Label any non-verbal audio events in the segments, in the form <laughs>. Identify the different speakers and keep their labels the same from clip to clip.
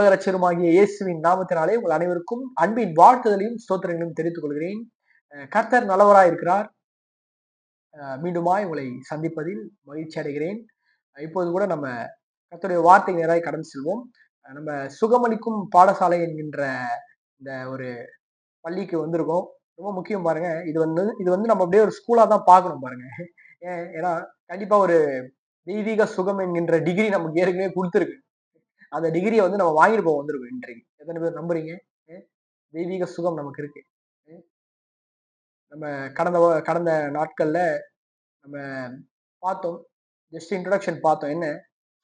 Speaker 1: உலக ரட்சருமாகிய இயேசுவின் நாமத்தினாலே உங்கள் அனைவருக்கும் அன்பின் வாழ்த்துதலையும் ஸ்தோத்திரங்களையும் தெரிவித்துக் கொள்கிறேன். கர்த்தர் நல்லவராய் இருக்கிறார் மீண்டுமாய் உங்களை சந்திப்பதில் மகிழ்ச்சி அடைகிறேன். இப்போது கூட நம்ம கர்த்தருடைய வார்த்தை நேராக கடந்து செல்வோம். நம்ம சுகமளிக்கும் பாடசாலை என்கின்ற இந்த ஒரு பள்ளிக்கு வந்திருக்கோம். ரொம்ப முக்கியம் பாருங்க. இது வந்து இது வந்து நம்ம அப்படியே ஒரு ஸ்கூலா தான் பார்க்கணும் பாருங்க. ஏன் ஏன்னா கண்டிப்பா ஒரு தெய்வீக சுகம் என்கின்ற டிகிரி நமக்கு ஏற்கனவே கொடுத்துருக்கு. அந்த டிகிரியை வந்து நம்ம வாங்கிட்டு போக வந்துருக்கோம் இன்றைக்கு எத்தனை பேர் நம்புறீங்க? தெய்வீக சுகம் நமக்கு இருக்கு. நம்ம கடந்த கடந்த நாட்கள்ல நம்ம பார்த்தோம். ஜஸ்ட் இன்ட்ரடக்ஷன் பார்த்தோம். என்ன?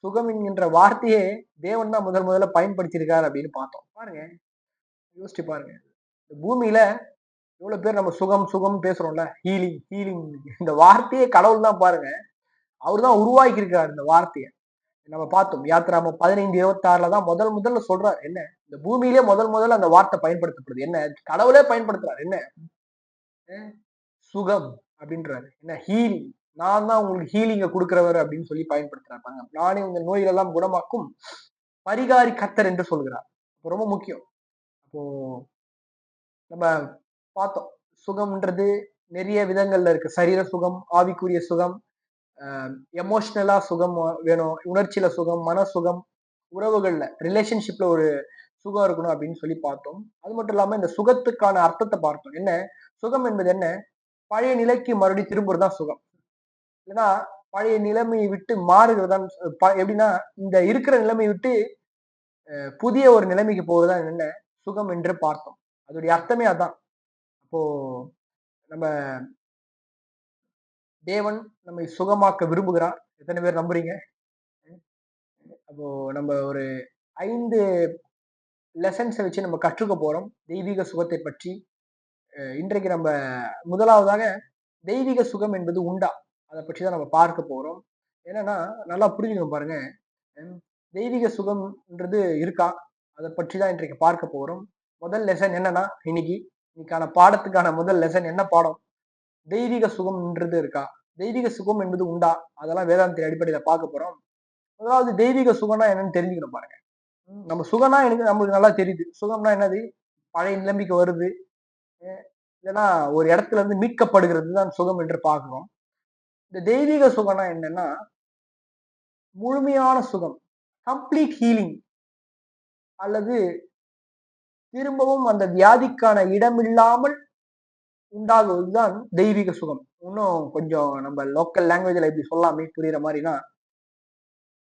Speaker 1: சுகம் என்கின்ற வார்த்தையே தேவன் தான் முதல் முதல்ல பயன்படுத்தியிருக்காரு அப்படின்னு பார்த்தோம். பாருங்க. யோசிச்சு பாருங்க. இந்த பூமியில எவ்வளவு பேர் நம்ம சுகம் சுகம் பேசுறோம்ல? ஹீலிங் ஹீலிங் இந்த வார்த்தையே கடவுள் தான் பாருங்க. அவர் தான் உருவாக்கியிருக்காரு இந்த வார்த்தையை. நம்ம பார்த்தோம். யாத்திராம பதினைந்து இருபத்தி ஆறுல தான் முதல் முதல்ல சொல்றாரு என்ன? இந்த பூமியிலே முதல் முதல்ல அந்த வார்த்தை பயன்படுத்தப்படுது. என்ன? கடவுளே பயன்படுத்துறாரு. என்ன? சுகம் அப்படின்றாரு. என்ன? ஹீலிங் நான் தான் உங்களுக்கு ஹீலிங்கை கொடுக்கிறவர் அப்படின்னு சொல்லி பயன்படுத்துறாரு. நானே உங்க நோய்கள் எல்லாம் குணமாக்கும் பரிகாரி கத்தர் என்று சொல்கிறார். ரொம்ப முக்கியம். அப்போ நம்ம பார்த்தோம். சுகம்ன்றது நிறைய விதங்கள்ல இருக்கு. சரீர சுகம் ஆவிக்குரிய சுகம் எமோஷ்னலா சுகம் வேணும் உணர்ச்சியில சுகம் மன சுகம் உறவுகள்ல ரிலேஷன்ஷிப்ல ஒரு சுகம் இருக்கணும் அப்படின்னு சொல்லி பார்த்தோம். அது மட்டும் இல்லாம இந்த சுகத்துக்கான அர்த்தத்தை பார்த்தோம். என்ன? சுகம் என்பது என்ன? பழைய நிலைக்கு மறுபடியும் திரும்புறது தான் சுகம். இல்லைன்னா பழைய நிலைமையை விட்டு மாறுகிறது தான் எப்படின்னா இந்த இருக்கிற நிலைமையை விட்டு புதிய ஒரு நிலைமைக்கு போகிறதான் என்ன? சுகம் என்று பார்த்தோம். அதோடைய அர்த்தமே அதான். அப்போ நம்ம தேவன் நம்மை சுகமாக்க விரும்புகிறார். எத்தனை பேர் நம்புறீங்க? அப்போ நம்ம ஒரு ஐந்து லெசன்ஸை வச்சு நம்ம கற்றுக்க போறோம். தெய்வீக சுகத்தை பற்றி. இன்றைக்கு நம்ம முதலாவதாக தெய்வீக சுகம் என்பது உண்டா? அதை பற்றி தான் நம்ம பார்க்க போறோம். என்னன்னா நல்லா புரிஞ்சுக்கணும் பாருங்க. தெய்வீக சுகம்ன்றது இருக்கா? அதை பற்றி தான் இன்றைக்கு பார்க்க போறோம். முதல் லெசன் என்னன்னா இன்னைக்கு இன்னைக்கான பாடத்துக்கான முதல் லெசன் என்ன பாடம்? தெய்வீக சுகம்ன்றது இருக்கா? தெய்வீக சுகம் என்பது உண்டா? அதெல்லாம் வேதாந்தின் அடிப்படையில பார்க்க போறோம். முதலாவது தெய்வீக சுகம்னா என்னன்னு தெரிஞ்சுக்கணும் பாருங்க. நம்ம சுகம்னா எனக்கு நம்மளுக்கு நல்லா தெரியுது. சுகம்னா என்னது? பழைய நிலைமைக்கு வருது. இல்லைன்னா ஒரு இடத்துல இருந்து மீட்கப்படுகிறது தான் சுகம் என்று பார்க்கிறோம். இந்த தெய்வீக சுகம்னா என்னன்னா முழுமையான சுகம் கம்ப்ளீட் ஹீலிங் அல்லது திரும்பவும் அந்த வியாதிக்கான இடமில்லாமல் உண்டாகுவதுதான் தெய்வீக சுகம். இன்னும் கொஞ்சம் நம்ம லோக்கல் லாங்குவேஜில் இப்படி சொல்லாமே புரியுற மாதிரினா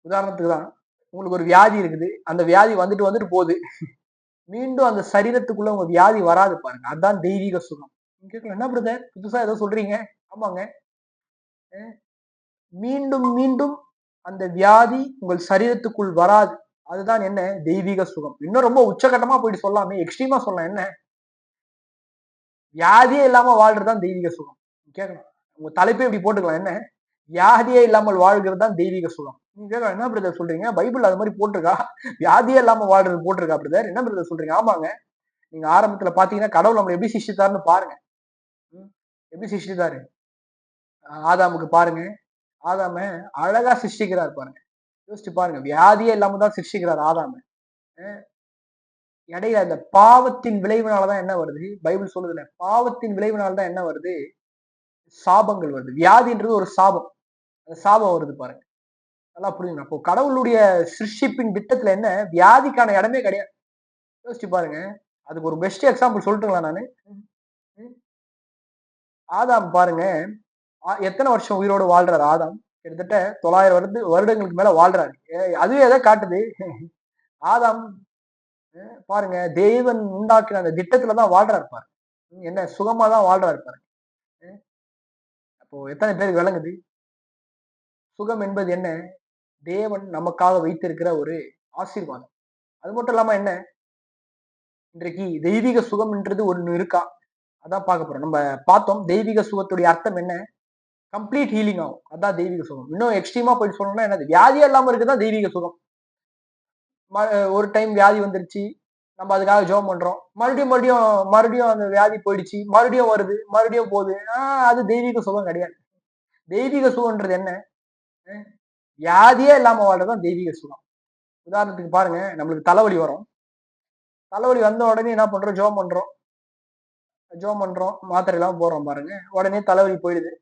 Speaker 1: உதாரணத்துக்கு தான் உங்களுக்கு ஒரு வியாதி இருக்குது. அந்த வியாதி வந்துட்டு வந்துட்டு போகுது. மீண்டும் அந்த சரீரத்துக்குள்ள உங்க வியாதி வராது பாருங்க. அதுதான் தெய்வீக சுகம். கேட்கல என்ன பிரதர் புதுசா ஏதோ சொல்றீங்க. ஆமாங்க. மீண்டும் மீண்டும் அந்த வியாதி உங்கள் சரீரத்துக்குள் வராது. அதுதான் என்ன? தெய்வீக சுகம். இன்னும் ரொம்ப உச்சகட்டமா போயிட்டு சொல்லாமே எக்ஸ்ட்ரீமா சொல்லலாம் என்ன? வியாதியே இல்லாம வாழ்றதுதான் தெய்வீக சுகம். கேட்கணும் உங்க தலைப்பே இப்படி போட்டுக்கலாம். என்ன? வியாதியே இல்லாமல் வாழ்கிறது தான் தெய்வீக சுகம். நீங்க கேட்கலாம் என்ன பிரதர் சொல்றீங்க? பைபிள் அது மாதிரி போட்டிருக்கா? வியாதியே இல்லாம வாழ்றது போட்டிருக்கா பிரதர் என்ன பிரதர் சொல்றீங்க? ஆமாங்க. நீங்க ஆரம்பத்துல பாத்தீங்கன்னா கடவுள் நம்மளை எப்படி சிஷ்டித்தாருன்னு பாருங்க. ம், எப்படி சிஷ்டித்தாரு ஆதாமுக்கு பாருங்க. ஆதாம அழகா சிருஷ்டிக்கிறார் பாருங்க. யோசிச்சு பாருங்க. வியாதியே இல்லாம தான் சிருஷ்டிக்கிறார் ஆதாம. இடையில அந்த பாவத்தின் விளைவுனாலதான் என்ன வருது? பைபிள் சொல்லுதுல பாவத்தின் விளைவினால தான் என்ன வருது? சாபங்கள் வருது. வியாதின்றது ஒரு சாபம். அந்த சாபம் வருது பாருங்க. நல்லா புரியுங்க அப்போ கடவுளுடைய சிருஷ்டிப்பின் திட்டத்துல என்ன? வியாதிக்கான இடமே கிடையாது. யோசிச்சு பாருங்க. அதுக்கு ஒரு பெஸ்ட் எக்ஸாம்பிள் சொல்லட்டுங்களா நானு? ஆதாம் பாருங்க. ஆ- எத்தனை வருஷம் உயிரோடு வாழ்றாரு ஆதாம்? கிட்டத்தட்ட தொள்ளாயிரம் வருது வருடங்களுக்கு மேல வாழ்றாரு. ஏ- அதுவே எதை காட்டுது. ஆதாம் பாருங்க தேவன் உண்டாக்கின அந்த திட்டத்துல தான் வாழ்றாரு பாருங்க. ம், என்ன சுகமா தான் வாழ்றாரு பாருங்க. அப்போ எத்தனை பேருக்கு விளங்குது? சுகம் என்பது என்ன? தேவன் நமக்காக வைத்திருக்கிற ஒரு ஆசீர்வாதம். அது மட்டும் இல்லாம என்ன? இன்றைக்கு தெய்வீக சுகம்ன்றது ஒன்று இருக்கா? அதான் பார்க்க போறோம். நம்ம பார்த்தோம் தெய்வீக சுகத்துடைய அர்த்தம் என்ன? கம்ப்ளீட் ஹீலிங் ஆகும். அதான் தெய்வீக சுகம். இன்னும் எக்ஸ்ட்ரீமா போயிட்டு சொல்லணும்னா என்னது? வியாதியா இல்லாம இருக்குதான் தெய்வீக சுகம். ஒரு டைம் வியாதி வந்துருச்சு. நம்ம அதுக்காக ஜெபம் பண்றோம். மறுபடியும் மறுபடியும் மறுபடியும் அந்த வியாதி போயிடுச்சு. மறுபடியும் வருது. மறுபடியும் போகுது. ஆஹ் அது தெய்வீக சுகம் கிடையாது. தெய்வீக சுகம்ன்றது என்ன? வியாதியே இல்லாம வாழ்றதுதான் தெய்வீக சுகம். உதாரணத்துக்கு பாருங்க நம்மளுக்கு தலைவலி வரும். தலைவலி வந்த உடனே என்ன பண்றோம்? ஜோம் பண்றோம். ஜோம் பண்றோம். மாத்திரை எல்லாம் போடுறோம் பாருங்க. உடனே தலைவலி போயிடுது.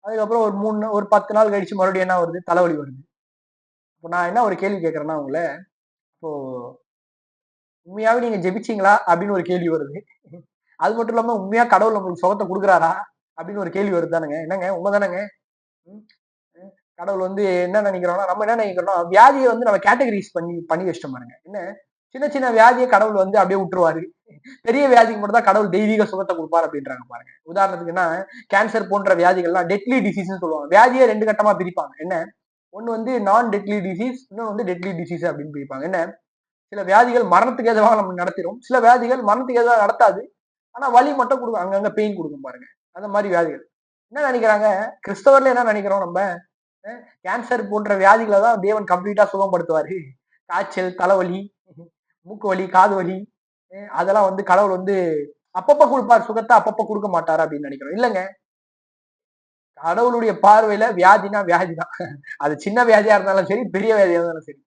Speaker 1: அதுக்கப்புறம் ஒரு மூணு ஒரு பத்து நாள் கழிச்சு மறுபடியும் என்ன வருது? தலைவலி வருது. இப்போ நான் என்ன ஒரு கேள்வி கேட்கறேன்னா உங்களை இப்போ உண்மையாவே நீங்க ஜெபிச்சீங்களா? அப்படின்னு ஒரு கேள்வி வருது. அது மட்டும் இல்லாம உண்மையா கடவுள் நம்மளுக்கு சுகத்தை கொடுக்குறாரா? அப்படின்னு ஒரு கேள்வி வருது தானுங்க. என்னங்க? உண்மை தானேங்க? ம்? கடவுள் வந்து என்ன நினைக்கிறோம்னா நம்ம என்ன நினைக்கிறோம் வியாதியை வந்து நம்ம கேட்டகரிஸ் பண்ணி பண்ணி வச்சிட்டோம் பாருங்க. என்ன? சின்ன சின்ன வியாதியை கடவுள் வந்து அப்படியே விட்டுருவாரு. பெரிய வியாதிக்கு மட்டும் தான் கடவுள் தெய்வீக சுகத்தை கொடுப்பார் அப்படின்றாங்க பாருங்க. உதாரணத்துக்கு என்ன? கேன்சர் போன்ற வியாதிகள்லாம் டெட்லி டிசீஸ்னு சொல்லுவாங்க. வியாதியை ரெண்டு கட்டமா பிரிப்பாங்க. என்ன? ஒன்று வந்து நான் டெட்லி டிசீஸ் இன்னொன்று வந்து டெட்லி டிசீஸ் அப்படின்னு பிரிப்பாங்க. என்ன? சில வியாதிகள் மரணத்துக்கு எதுவாக நம்ம நடத்திடும் சில வியாதிகள் மரணத்துக்கு எதுவாக நடத்தாது. ஆனால் வலி மட்டும் கொடுக்கும். அங்கங்கே பெயின் கொடுக்கும் பாருங்க. அந்த மாதிரி வியாதிகள். என்ன நினைக்கிறாங்க? கிறிஸ்தவர்ல என்ன நினைக்கிறோம் நம்ம? கேன்சர் போன்ற வியாதிகளை தான் தேவன் கம்ப்ளீட்டா சுகப்படுத்துவார். காய்ச்சல் தலைவலி மூக்கு வலி காது வலி அதெல்லாம் வந்து கடவுள் வந்து அப்பப்ப கொடுப்பார். சுகத்தை அப்பப்ப கொடுக்க மாட்டார் அப்படின்னு நினைக்கிறோம். இல்லைங்க. கடவுளுடைய பார்வையில வியாதினா வியாதி தான் அது சின்ன வியாதியா இருந்தாலும் சரி பெரிய வியாதியா இருந்தாலும் சரி.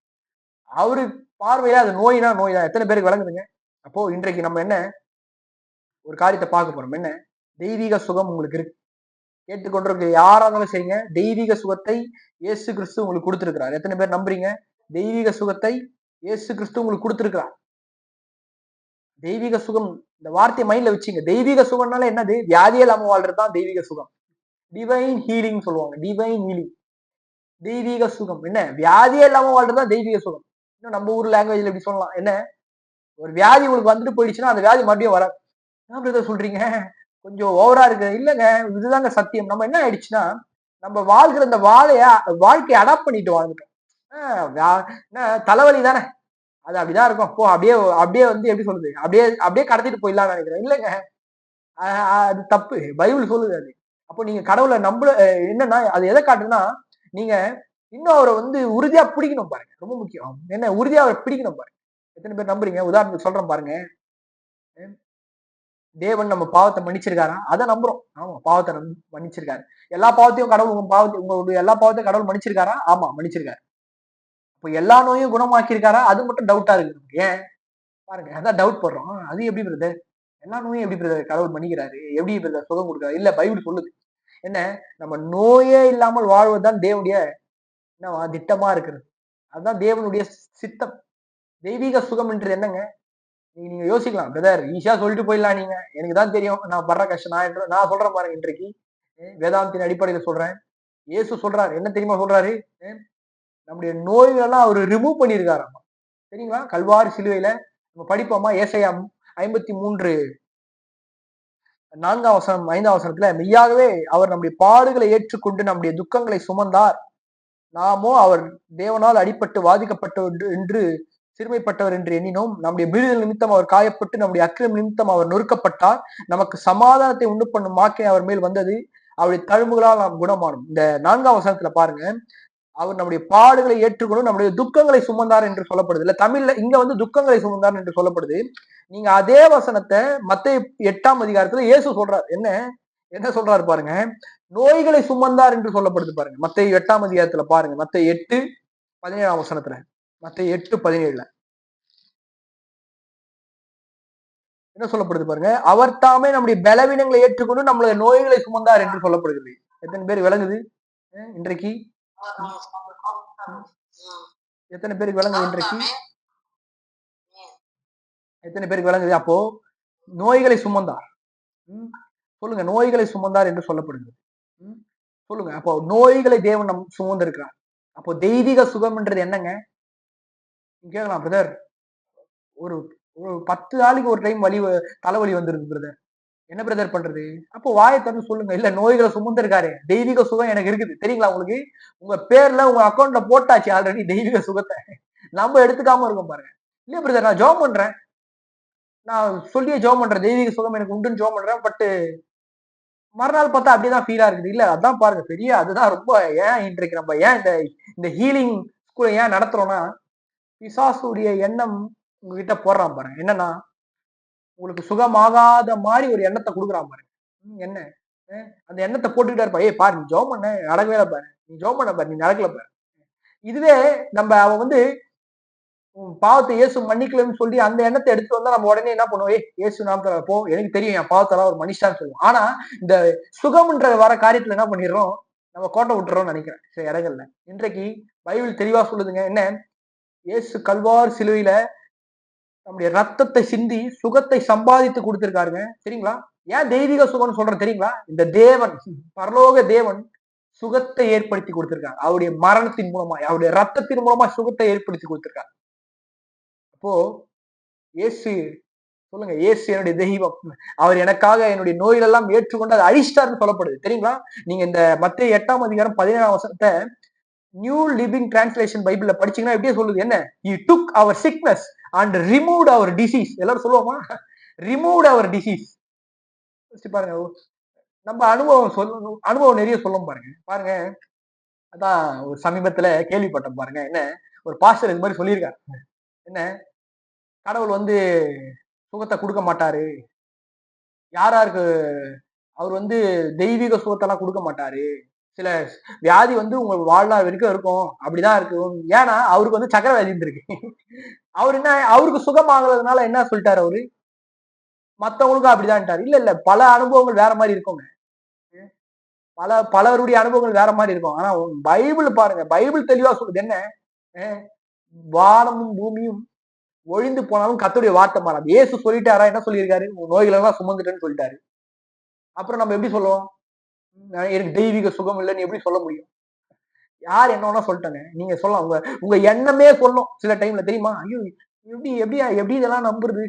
Speaker 1: அவரு பார்வையில அது நோய்னா நோய் தான் எத்தனை பேருக்கு விளங்குதுங்க? அப்போ இன்றைக்கு நம்ம என்ன? ஒரு காரியத்தை பார்க்க போறோம். என்ன? தெய்வீக சுகம் உங்களுக்கு இருக்கு. கேட்டுக்கொண்டிருக்க யாரா இருந்தாலும் சரிங்க. தெய்வீக சுகத்தை இயேசு கிறிஸ்து உங்களுக்கு கொடுத்துருக்கிறார். எத்தனை பேர் நம்புறீங்க? தெய்வீக சுகத்தை இயேசு கிறிஸ்து உங்களுக்கு கொடுத்துருக்கிறார். தெய்வீக சுகம் இந்த வார்த்தையை மைண்ட்ல வச்சுங்க. தெய்வீக சுகம்னால என்னது? வியாதியே இல்லாம வாழ்றது தான் தெய்வீக சுகம். டிவைன் ஹீலிங் சொல்லுவாங்க. டிவைன் ஹீலிங் தெய்வீக சுகம். என்ன? வியாதியே இல்லாம வாழ்றதுதான் தெய்வீக சுகம். இன்னும் நம்ம ஊர் லாங்குவேஜ்ல எப்படி சொல்லலாம். என்ன? ஒரு வியாதி உங்களுக்கு வந்துட்டு போயிடுச்சுன்னா அந்த வியாதி மறுபடியும் வராது. என்ன சொல்றீங்க? கொஞ்சம் ஓவரா இருக்கு. இல்லைங்க. இதுதாங்க சத்தியம். நம்ம என்ன ஆயிடுச்சுன்னா நம்ம வாழ்கிற இந்த வாழைய வாழ்க்கையை அடாப்ட் பண்ணிட்டு வாழ்ந்துட்டோம். என்ன? தலைவலி தானே. அது அப்படிதான் இருக்கும். போ அப்படியே அப்படியே வந்து எப்படி சொல்றது? அப்படியே அப்படியே கடத்திட்டு போயிடலாம்னு நினைக்கிறேன். இல்லைங்க. அது தப்பு. பைபிள் சொல்லுது அது. அப்போ நீங்க கடவுளை நம்பல என்னன்னா அது எதை காட்டுதுன்னா நீங்க இன்னும் அவரை வந்து உறுதியா பிடிக்கணும் பாருங்க. ரொம்ப முக்கியம். என்ன உறுதியா அவரை பிடிக்கணும் பாருங்க. எத்தனை பேர் நம்புறீங்க? உதாரணத்துக்கு சொல்றேன் பாருங்க. தேவன் நம்ம பாவத்தை மன்னிச்சிருக்காரா? அதை நம்புறோம். ஆமா பாவத்தை நம்~ மன்னிச்சிருக்காரு. எல்லா பாவத்தையும் கடவுள் உங்க பாவத்தை உங்களுடைய எல்லா பாவத்தையும் கடவுள் மன்னிச்சிருக்காரா? ஆமா மன்னிச்சிருக்காரு. இப்போ எல்லா நோயும் குணமாக்கியிருக்காரா? அது மட்டும் டவுட்டா இருக்கு நமக்கு. ஏன்? பாருங்க அதான் டவுட் போடுறோம். அது எப்படி பிரதர் எல்லா நோயும் எப்படி பிரதர் கடவுள் மன்னிக்கிறாரு? எப்படி பிரதர் சுகம் கொடுக்குறாரு? இல்ல பைபிள் சொல்லுது. என்ன? நம்ம நோயே இல்லாமல் வாழ்வதுதான் தேவனுடைய என்னவா திட்டமா இருக்கிறது. அதுதான் தேவனுடைய சித்தம். தெய்வீக சுகம் என்று என்னங்க? நீங்க நீங்க யோசிக்கலாம். பிரதர் ஈஸியா சொல்லிட்டு போயிடலாம் நீங்க. எனக்கு தான் தெரியும். நான் படுற கஷ்டம். நான் என்று- நான் சொல்றேன் பாருங்க இன்றைக்கு. வேதாந்தின் அடிப்படையில சொல்றேன். இயேசு சொல்றாரு. என்ன தெரியுமா சொல்றாரு? நம்முடைய நோய்கள் எல்லாம் அவர் ரிமூவ் பண்ணியிருக்காராம்? சரிங்களா கல்வாரி சிலுவையில நம்ம படிப்போமா? ஏசையா ஐம்பத்தி மூன்று நான்காம் வசனம் ஐந்தாம் வசனத்துல மெய்யாகவே அவர் நம்முடைய பாடுகளை ஏற்றுக்கொண்டு நம்முடைய துக்கங்களை சுமந்தார். நாமோ அவர் தேவனால் அடிபட்டு வாதிக்கப்பட்டவர் என்று சிறுமைப்பட்டவர் என்று எண்ணினோம். நம்முடைய மீறுதல் நிமித்தம் அவர் காயப்பட்டு நம்முடைய அக்கிரம் நிமித்தம் அவர் நொறுக்கப்பட்டார். நமக்கு சமாதானத்தை உண்டு பண்ணும் மாக்கை அவர் மேல் வந்தது. அவருடைய தழும்புகளால் நாம் குணமானோம். இந்த நான்காம் வசனத்துல பாருங்க அவர் நம்முடைய பாடுகளை ஏற்றுக்கொண்டு நம்முடைய துக்கங்களை சுமந்தார் என்று சொல்லப்படுது. இல்ல தமிழ்ல இங்க வந்து துக்கங்களை சுமந்தார் என்று சொல்லப்படுது. நீங்க அதே வசனத்தை மத்த எட்டாம் அதிகாரத்துல இயேசு சொல்றார். என்ன? என்ன சொல்றாரு பாருங்க? நோய்களை சுமந்தார் என்று சொல்லப்படுது பாருங்க. மத்த எட்டாம் அதிகாரத்துல பாருங்க. மத்த எட்டு பதினேழாம் வசனத்துல. மத்த எட்டு பதினேழுல. என்ன சொல்லப்படுது பாருங்க? அவர் தாமே நம்முடைய பலவீனங்களை ஏற்றுக்கொண்டு நம்மளுடைய நோய்களை சுமந்தார் என்று சொல்லப்படுகிறது. எத்தனை பேர் விளங்குது? இன்றைக்கு எத்தனை பேருக்கு விளங்குது இன்றைக்கு? எத்தனை பேருக்கு விளங்குது? அப்போ நோய்களை சுமந்தார். சொல்லுங்க நோய்களை சுமந்தார் என்று சொல்லப்படுகிறது. சொல்லுங்க அப்போ நோய்களை தேவன் நம் சுமந்திருக்கிறார். அப்போ தெய்வீக சுகம்ன்றது என்னங்க? கேட்கலாம் பிரதர் ஒரு ஒரு பத்து நாளைக்கு ஒரு டைம் வலி தலைவலி வந்துருது பிரதர் என்ன பிரதர் பண்றது? அப்போ வாயை திறந்து சொல்லுங்க. இல்ல நோய்களை சுமந்திருக்காரு. தெய்வீக சுகம் எனக்கு இருக்குது. தெரியுங்களா உங்களுக்கு? உங்க பேர்ல உங்க அக்கௌண்ட்ல போட்டாச்சு ஆல்ரெடி தெய்வீக சுகத்தை. நம்ம எடுத்துக்காம இருக்கோம் பாருங்க. இல்ல பிரதர் நான் ஜோம் பண்றேன். நான் சொல்லியே ஜோம் பண்றேன். தெய்வீக சுகம் எனக்கு உண்டுன்னு ஜோம் பண்றேன். பட்டு மறுநாள் பார்த்தா அப்படிதான் ஃபீலா இருக்குது. இல்ல அதான் பாருங்க. பெரிய அதுதான் ரொம்ப ஏன் இன்றைக்கு நம்ம ஏன் இந்த இந்த ஹீலிங் ஸ்கூலை ஏன் நடத்துறோம்னா பிசாசுடைய எண்ணம் உங்ககிட்ட போடுறான் பாருங்க. என்னன்னா உங்களுக்கு சுகமாகாத மாதிரி ஒரு எண்ணத்தை கொடுக்குறான் பாருங்க ம், என்ன? அந்த எண்ணத்தை போட்டுக்கிட்டே இருப்பா ஏய் பாரு நீ ஜோம் பண்ண நடக்கவே பாரு. நீ ஜோம் பண்ண பாரு நீ நடக்கல பாரு. இதுவே நம்ம அவன் வந்து உன் பாவத்தை இயேசு மன்னிக்கலன்னு சொல்லி அந்த எண்ணத்தை எடுத்து வந்தா நம்ம உடனே என்ன பண்ணுவோம்? ஏய் இயேசு நாமத்துல போ எனக்கு தெரியும் என் பாவத்தெல்லாம் ஒரு மனுஷான்னு சொல்லுவோம் ஆனா இந்த சுகம்ன்ற வர காரியத்துல என்ன பண்ணிடுறோம்? நம்ம கோட்டை விட்டுறோம்னு நினைக்கிறேன். சில இடங்கள்ல. இன்றைக்கு பைபிள் தெளிவா சொல்லுதுங்க என்ன? இயேசு கல்வார் சிலுவையில நம்முடைய ரத்தத்தை சிந்தி சுகத்தை சம்பாதித்து கொடுத்திருக்காருங்க. சரிங்களா ஏன் தெய்வீக சுகம்னு சொல்றேன் தெரியுங்களா? இந்த தேவன் பரலோக தேவன் சுகத்தை ஏற்படுத்தி கொடுத்திருக்காரு. அவருடைய மரணத்தின் மூலமா அவருடைய ரத்தத்தின் மூலமா சுகத்தை ஏற்படுத்தி கொடுத்திருக்காரு. அப்போ இயேசு சொல்லுங்க இயேசு என்னுடைய தெய்வம். அவர் எனக்காக என்னுடைய நோயிலெல்லாம் ஏற்றுக்கொண்டு அதை அழிஸ்டார்னு சொல்லப்படுது. தெரியுங்களா? நீங்க இந்த மத்திய எட்டாம் அதிகாரம் பதினேழாம் வருஷத்தை நியூ லிவிங் டிரான்ஸ்லேஷன் பைபிள்ல படிச்சீங்கன்னா எப்படியே சொல்லுது. என்ன? You took our sickness and remove our disease எல்லாரும் சொல்லுவோமா ரிமூவ் அவர் டிசீஸ் பாருங்க நம்ம அனுபவம் சொல்ல அனுபவம் நிறைய சொல்லும் பாருங்க. பாருங்க. அதான் ஒரு சமீபத்துல கேள்விப்பட்டோம் பாருங்க. என்ன? ஒரு பாஸ்டர் இது மாதிரி சொல்லியிருக்காரு. என்ன? கடவுள் வந்து சுகத்தை கொடுக்க மாட்டாரு. யாராருக்கு அவர் வந்து தெய்வீக சுகத்தெல்லாம் கொடுக்க மாட்டாரு. சில வியாதி வந்து உங்க வாழ்நாள் வரைக்கும் இருக்கும். அப்படிதான் இருக்கும் ஏன்னா அவருக்கு வந்து சக்கர வியாதி இருந்திருக்கு. அவர் என்ன அவருக்கு சுகமாகறதுனால என்ன சொல்லிட்டாரு அவரு? மத்தவங்களுக்கும் அப்படிதான்ட்டாரு. இல்ல இல்ல பல அனுபவங்கள் வேற மாதிரி இருக்குங்க. பல பலருடைய அனுபவங்கள் வேற மாதிரி இருக்கும். ஆனா பைபிள் பாருங்க. பைபிள் தெளிவா சொல்லுது என்ன? வானமும் பூமியும் ஒழிந்து போனாலும் கத்துடைய வார்த்தை மாறாது. ஏசு சொல்லிட்டாரா? என்ன சொல்லியிருக்காரு? நோய்களை எல்லாம் சுமந்துட்டேன்னு சொல்லிட்டாரு. அப்புறம் நம்ம எப்படி சொல்லுவோம்? எனக்கு தெய்வீக சுகம் இல்லைன்னு எப்படி சொல்ல முடியும்? யார் என்ன சொல்லிட்டாங்க. நீங்க சொல்லலாம். உங்க உங்க எண்ணமே சொல்லும் சில டைம்ல தெரியுமா? ஐயோ எப்படி எப்படி எப்படி இதெல்லாம் நம்புறது?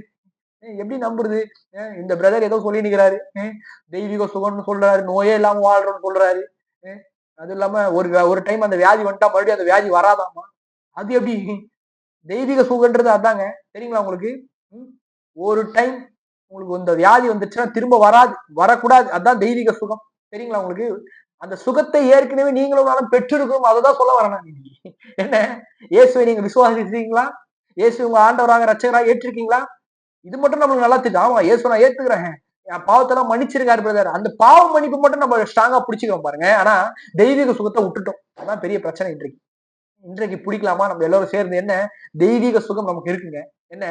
Speaker 1: எப்படி நம்புறது? இந்த பிரதர் ஏதோ சொல்லி நிற்கிறாரு தெய்வீக சுகம்னு சொல்றாரு. நோயே இல்லாம வாழ்றோம்னு சொல்றாரு. அது இல்லாம ஒரு ஒரு டைம் அந்த வியாதி வந்துட்டா மறுபடியும் அந்த வியாதி வராதாமா? அது எப்படி? தெய்வீக சுகன்றது அதாங்க. சரிங்களா உங்களுக்கு? ஒரு டைம் உங்களுக்கு இந்த வியாதி வந்துச்சுன்னா திரும்ப வராது வரக்கூடாது. அதான் தெய்வீக சுகம். சரிங்களா உங்களுக்கு? அந்த சுகத்தை ஏற்கனவே நீங்களும் நானும் பெற்றிருக்கணும் அதை தான் சொல்ல வரேன் என்ன? இயேசுவை நீங்க விசுவாசிக்கிறீங்களா? இயேசு உங்க ஆண்டவராக ரச்சகராக ஏற்றிருக்கீங்களா? இது மட்டும் நம்மளுக்கு நல்லா தெரியும் ஆமா இயேசு நான் ஏத்துக்கிறேன். என் பாவத்தெல்லாம் மன்னிச்சிருக்காரு பிரதர் அந்த பாவ மன்னிப்பு மட்டும் நம்ம ஸ்ட்ராங்கா பிடிச்சிக்கிறோம் பாருங்க. ஆனா தெய்வீக சுகத்தை விட்டுட்டோம். அதான் பெரிய பிரச்சனை இன்றைக்கு. இன்றைக்கு பிடிக்கலாமா? நம்ம எல்லாரும் சேர்ந்து என்ன? தெய்வீக சுகம் நமக்கு இருக்குங்க. என்ன?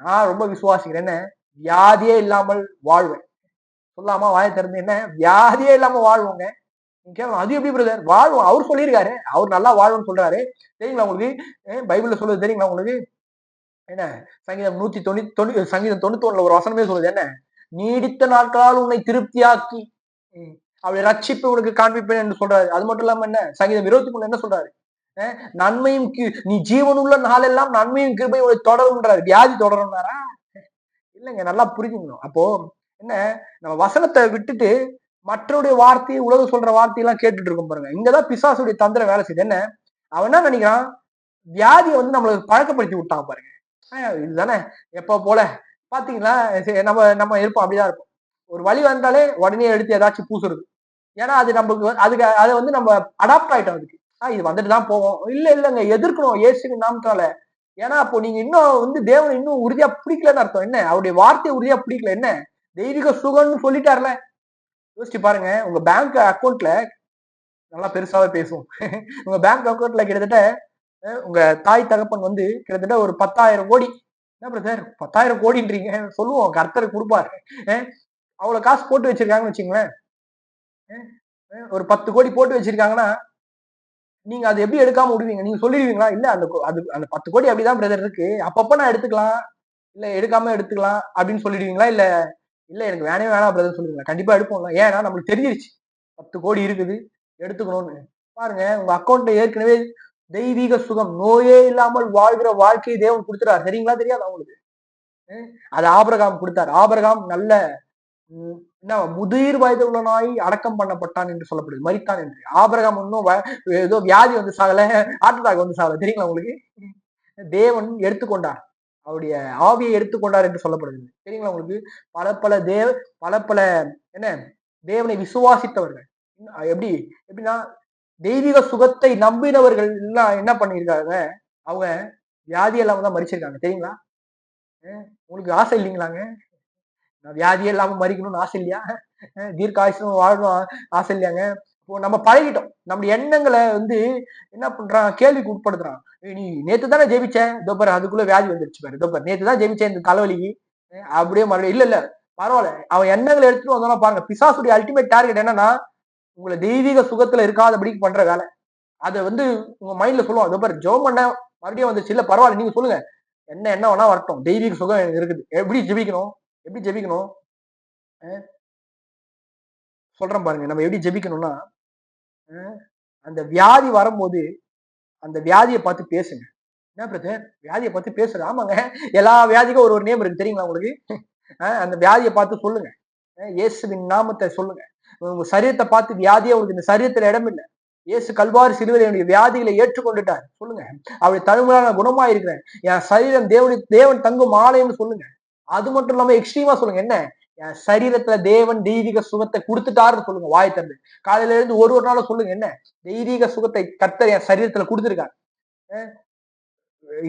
Speaker 1: நான் ரொம்ப விசுவாசிக்கிறேன். என்ன? வியாதியே இல்லாமல் வாழ்வேன். சொல்லாமா வாய திறந்து என்ன? வியாதியே இல்லாம வாழ்வோங்க. கேட்கலாம் அது எப்படி பிரதர் வாழ்வோம். அவர் சொல்லியிருக்காரு. அவர் நல்லா வாழ்வோன்னு சொல்றாரு. தெரியுங்களா உங்களுக்கு? பைபிள்ல சொல்றது தெரியுங்களா உங்களுக்கு? என்ன? சங்கீதம் நூத்தி தொண்ணூத்தி தொண்ணூ சங்கீதம் தொண்ணூத்தி ஒண்ணுல ஒரு வசனமே சொல்லுது. என்ன? நீடித்த நாட்களால் உன்னை திருப்தியாக்கி அவளை ரட்சிப்பு உனக்கு காண்பிப்பேன் என்று சொல்றாரு. அது மட்டும் இல்லாம என்ன? சங்கீதம் இருபத்தி மூணு என்ன சொல்றாரு? நன்மையும் நீ ஜீவனுள்ள நாளெல்லாம் நன்மையும் கிருபையும் தொடரும்ன்றாரு. வியாதி தொடரும்னாரா? இல்லைங்க நல்லா புரிஞ்சுக்கணும். அப்போ என்ன? நம்ம வசனத்தை விட்டுட்டு மற்றவருடைய வார்த்தையை உலக சொல்ற வார்த்தையெல்லாம் கேட்டுட்டு இருக்கோம் பாருங்க. இங்கதான் பிசாசுடைய தந்திர வேலை செய்யுது. என்ன? அவன் என்ன நினைக்கிறான்? வியாதியை வந்து நம்மளுக்கு பழக்கப்படுத்தி விட்டான் பாருங்க. இதுதானே? எப்போ போல? பாத்தீங்களா? நம்ம நம்ம இருப்போம் அப்படிதான் இருப்போம். ஒரு வழி வந்தாலே உடனே எடுத்து ஏதாச்சும் பூசுறது. ஏன்னா அது நமக்கு அதுக்கு அதை வந்து நம்ம அடாப்ட் ஆயிட்டோம் அதுக்கு. இது வந்துட்டு தான் போவோம் இல்ல இல்லைங்க எதிர்க்கணும். ஏசுக்கு நாமத்தால ஏன்னா அப்போ நீங்க இன்னும் வந்து தேவன் இன்னும் உறுதியா பிடிக்கலன்னு அர்த்தம். என்ன? அவருடைய வார்த்தையை உறுதியா பிடிக்கல. என்ன? தெய்வீக சுகம்னு சொல்லிட்டார்ல. யோசிச்சு பாருங்க உங்க பேங்க் அக்கௌண்ட்ல நல்லா பெருசாவே பேசுவோம் <laughs> உங்க பேங்க் அக்கௌண்ட்ல கிட்டத்தட்ட உங்க தாய் தகப்பன் வந்து கிட்டத்தட்ட ஒரு பத்தாயிரம் கோடி. என்ன பிரதர் பத்தாயிரம் கோடின்றீங்க. சொல்லுவோம் கர்த்தர் கொடுப்பாரு. அவ்வளவு காசு போட்டு வச்சிருக்காங்கன்னு வச்சுங்களேன் ஒரு பத்து கோடி போட்டு வச்சிருக்காங்கன்னா நீங்க அதை எப்படி எடுக்காம விடுவீங்க? நீங்க சொல்லிடுவீங்களா? இல்ல அந்த அது அந்த பத்து கோடி அப்படிதான் பிரதர் இருக்கு. அப்பப்ப நான் எடுத்துக்கலாம். இல்ல எடுக்காம எடுத்துக்கலாம் அப்படின்னு சொல்லிடுவீங்களா? இல்ல இல்லை எனக்கு வேணவே வேணாம் பிரதர் சொல்லுங்க கண்டிப்பாக எடுப்போம்ல. ஏன்னா நம்மளுக்கு தெரிஞ்சிருச்சு. பத்து கோடி இருக்குது எடுத்துக்கணும்னு. பாருங்க உங்க அக்கௌண்ட்ல ஏற்கனவே தெய்வீக சுகம் நோயே இல்லாமல் வாழ்கிற வாழ்க்கையை தேவன் கொடுத்துறாரு சரிங்களா தெரியாது அவங்களுக்கு அது ஆபரகாம் கொடுத்தாரு. ஆபரகாம் நல்ல என்ன முதிர் வயது உள்ள நாய் அடக்கம் பண்ணப்பட்டான் என்று சொல்லப்படுது. மறித்தான் என்று. ஆபரகம் இன்னும் ஏதோ வியாதி வந்து சாகல ஆட்டத்தாக் வந்து சாகல. தெரியுங்களா உங்களுக்கு? தேவன் எடுத்துக்கொண்டார். அவருடைய ஆவியை எடுத்துக்கொண்டார் என்று சொல்லப்படுது சரிங்களா உங்களுக்கு? பல பல தேவ பல பல என்ன? தேவனை விசுவாசித்தவர்கள். எப்படி? எப்படின்னா தெய்வீக சுகத்தை நம்பினவர்கள் எல்லாம் என்ன பண்ணியிருக்காங்க? அவங்க வியாதி இல்லாம தான் மறிச்சிருக்காங்க தெரியுங்களா? உங்களுக்கு ஆசை இல்லைங்களாங்க நான் வியாதி இல்லாம மறிக்கணும்னு ஆசை இல்லையா? தீர்க்காயுசும் வாழணும் ஆசை இல்லையாங்க இப்போ நம்ம பழகிட்டோம். நம்முடைய எண்ணங்களை வந்து என்ன பண்றான்? கேள்விக்கு உட்படுத்துறான். நீ நேத்து தானே ஜெபிச்சேன் இதோ பாரு அதுக்குள்ள வியாதி வந்துருச்சு பாரு. இதோ பாரு நேத்து தான் ஜெயிச்சேன் இந்த தலைவலிக்கு. அப்படியே மறுபடியும் இல்ல இல்ல பரவாயில்ல. அவன் எண்ணங்களை எடுத்துட்டு வந்தோம்னா பாருங்க. பிசாசுடைய அல்டிமேட் டார்கெட் என்னன்னா உங்களை தெய்வீக சுகத்துல இருக்காதபடிக்கு பண்ற வேலை. அதை வந்து உங்க மைண்ட்ல சொல்லுவோம் இதோ பாரு ஜோம் பண்ண மறுபடியும் வந்துச்சு இல்ல பரவாயில்ல நீங்க சொல்லுங்க. என்ன என்ன வேணா வரட்டும். தெய்வீக சுகம் எனக்கு இருக்குது. எப்படி ஜெபிக்கணும்? எப்படி ஜெபிக்கணும்? சொல்றேன் பாருங்க. நம்ம எப்படி ஜெபிக்கணும்னா அந்த வியாதி வரும்போது அந்த வியாதியை பார்த்து பேசுங்க. என்ன பிரதர் வியாதியை பார்த்து பேசுற? ஆமாங்க. எல்லா வியாதிக்கும் ஒரு ஒரு நேம் இருக்கு. தெரியுங்களா உங்களுக்கு? அந்த வியாதியை பார்த்து சொல்லுங்க. இயேசுவின் நாமத்தை சொல்லுங்க. உங்க சரீரத்தை பார்த்து வியாதியே உங்களுக்கு இந்த சரீரத்துல இடம் இல்லை இயேசு கல்வாரி சிறுவர் என்னுடைய வியாதிகளை ஏற்றுக்கொண்டுட்டார். சொல்லுங்க. அவருடைய தழும்புல நான் குணமா இருக்கிறேன் என் சரீரம் தேவனி தேவன் தங்கும் ஆலயம்னு சொல்லுங்க. அது மட்டும் இல்லாம எக்ஸ்ட்ரீமா சொல்லுங்க. என்ன? என் சரீரத்துல தேவன் தெய்வீக சுகத்தை கொடுத்துட்டாருன்னு சொல்லுங்க வாய் தந்து காலையில இருந்து ஒரு ஒரு நாளும் சொல்லுங்க என்ன? தெய்வீக சுகத்தை கத்தர் என் சரீரத்துல கொடுத்துருக்காரு.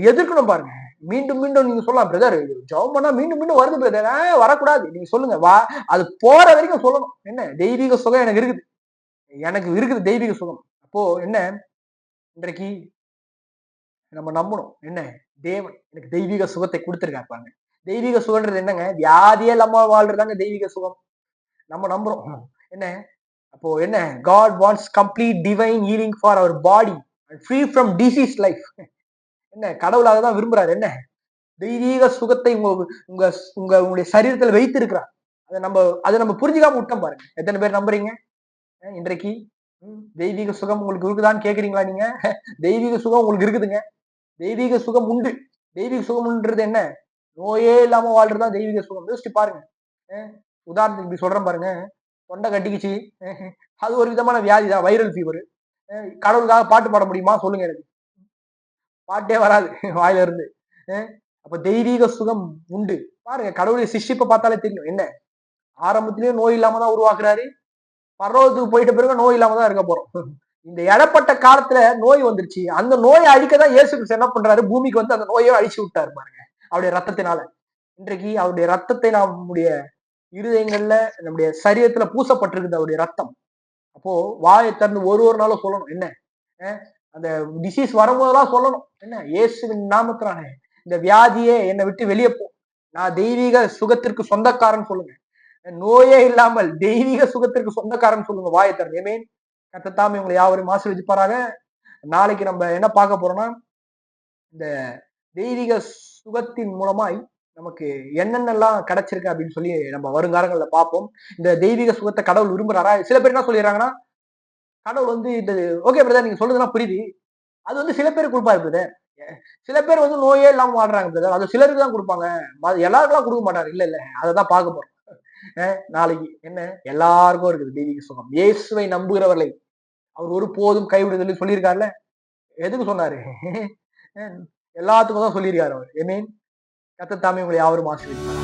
Speaker 1: எதிர்க்கணும் பாருங்க. மீண்டும் மீண்டும் நீங்க சொல்லலாம் பிரதர் ஜெபம் பண்ணா மீண்டும் மீண்டும் வருது பிரதர் வரக்கூடாது. நீங்க சொல்லுங்க வா. அது போற வரைக்கும் சொல்லணும். என்ன? தெய்வீக சுகம் எனக்கு இருக்குது. எனக்கு இருக்குது தெய்வீக சுகம். அப்போ என்ன? இன்றைக்கு நம்ம நம்பணும். என்ன? தேவன் எனக்கு தெய்வீக சுகத்தை கொடுத்துருக்காரு பாருங்க. தெய்வீக சுகம்ன்றது என்னங்க? வியாதியே இல்லாம வாழ்றதாங்க தெய்வீக சுகம். நம்ம நம்புறோம். என்ன? அப்போ என்ன? God wants complete divine healing for our body and free from disease life என்ன? கடவுளாக தான் விரும்புறாரு. என்ன? தெய்வீக சுகத்தை உங்க உங்க உங்க உங்களுடைய சரீரத்துல வைத்திருக்கிறார். அதை நம்ம அதை நம்ம புரிஞ்சுக்காம விட்டோம் பாருங்க. எத்தனை பேர் நம்புறீங்க? இன்றைக்கு? ம், தெய்வீக சுகம் உங்களுக்கு இருக்குதான்னு கேக்குறீங்களா நீங்க? தெய்வீக சுகம் உங்களுக்கு இருக்குதுங்க. தெய்வீக சுகம் உண்டு. தெய்வீக சுகம்ன்றது என்ன? நோயே இல்லாம வாழ்றதுதான் தெய்வீக சுகம். யோசிச்சு பாருங்க. உதாரணத்துக்கு இப்படி சொல்றேன் பாருங்க. தொண்டை கட்டிக்கிச்சு. அது ஒரு விதமான வியாதி தான். வைரல் ஃபீவர் கடவுளுக்காக பாட்டு பாட முடியுமா? சொல்லுங்க எனக்கு. பாட்டே வராது. <laughs> வாயில இருந்து. அப்ப தெய்வீக சுகம் உண்டு. பாருங்க கடவுளுடைய சிஷ்டிப்பை பார்த்தாலே தெரியும். என்ன? ஆரம்பத்திலயும் நோய் இல்லாம தான் உருவாக்குறாரு. பரலோகத்துக்கு போயிட்ட பிறகு நோய் இல்லாம தான் இருக்க போறோம். <laughs> இந்த இடப்பட்ட காலத்துல நோய் வந்துருச்சு. அந்த நோயை அழிக்க தான் இயேசு கிறிஸ்து என்ன பண்றாரு? பூமிக்கு வந்து அந்த நோயை அழிச்சு விட்டாரு பாருங்க. அவருடைய ரத்தத்தினால. இன்றைக்கு அவருடைய ரத்தத்தை நம்முடைய இருதயங்கள்ல நம்முடைய சரீரத்துல பூசப்பட்டிருக்குது அவருடைய ரத்தம். அப்போ வாயை திறந்து ஒரு ஒரு நாளும் சொல்லணும். என்ன? அந்த டிசீஸ் வரும்போதெல்லாம் சொல்லணும். என்ன? இயேசுவின் நாமத்தினால. இந்த வியாதியே என்னை விட்டு வெளியே போ. நான் தெய்வீக சுகத்திற்கு சொந்தக்காரன் சொல்லுங்க. நோயே இல்லாமல் தெய்வீக சுகத்திற்கு சொந்தக்காரன் சொல்லுங்க வாயை திறந்து. ஏமேன் கத்தத்தாமே உங்களை யாவரையும் ஆசீர்வதிப்பாராக. நாளைக்கு நம்ம என்ன பார்க்க போறோம்னா இந்த தெய்வீக சுகத்தின் மூலமாய் நமக்கு என்னென்னலாம் கிடைச்சிருக்கு அப்படின்னு சொல்லி நம்ம வருங்காலங்களில் பார்ப்போம். இந்த தெய்வீக சுகத்தை கடவுள் விரும்புறாரா? சில பேர் என்ன சொல்லிடுறாங்கன்னா கடவுள் வந்து இந்த ஓகே பிரதர் நீங்க சொல்றதுலாம் புரியுது. அது வந்து சில பேர் கொடுப்பாரு பிரதர் சில பேர் வந்து நோயே இல்லாமல் வாடுறாங்க பிரதர் அது சிலருக்கு தான் கொடுப்பாங்க. எல்லாருக்கெல்லாம் கொடுக்க மாட்டாரு. இல்ல இல்ல. அதை தான் பார்க்க போறோம். நாளைக்கு என்ன? எல்லாருக்கும் இருக்குது தெய்வீக சுகம். இயேசுவை நம்புகிறவர்களை அவர் ஒருபோதும் கைவிடுதல் சொல்லியிருக்காருல்ல? எதுக்கு சொன்னாரு? எல்லாத்துக்கும் தான் சொல்லியிருக்காரு அவர். ஏமீன் கத்தத்தாமே உங்களை யாரும் ஆசிரியர்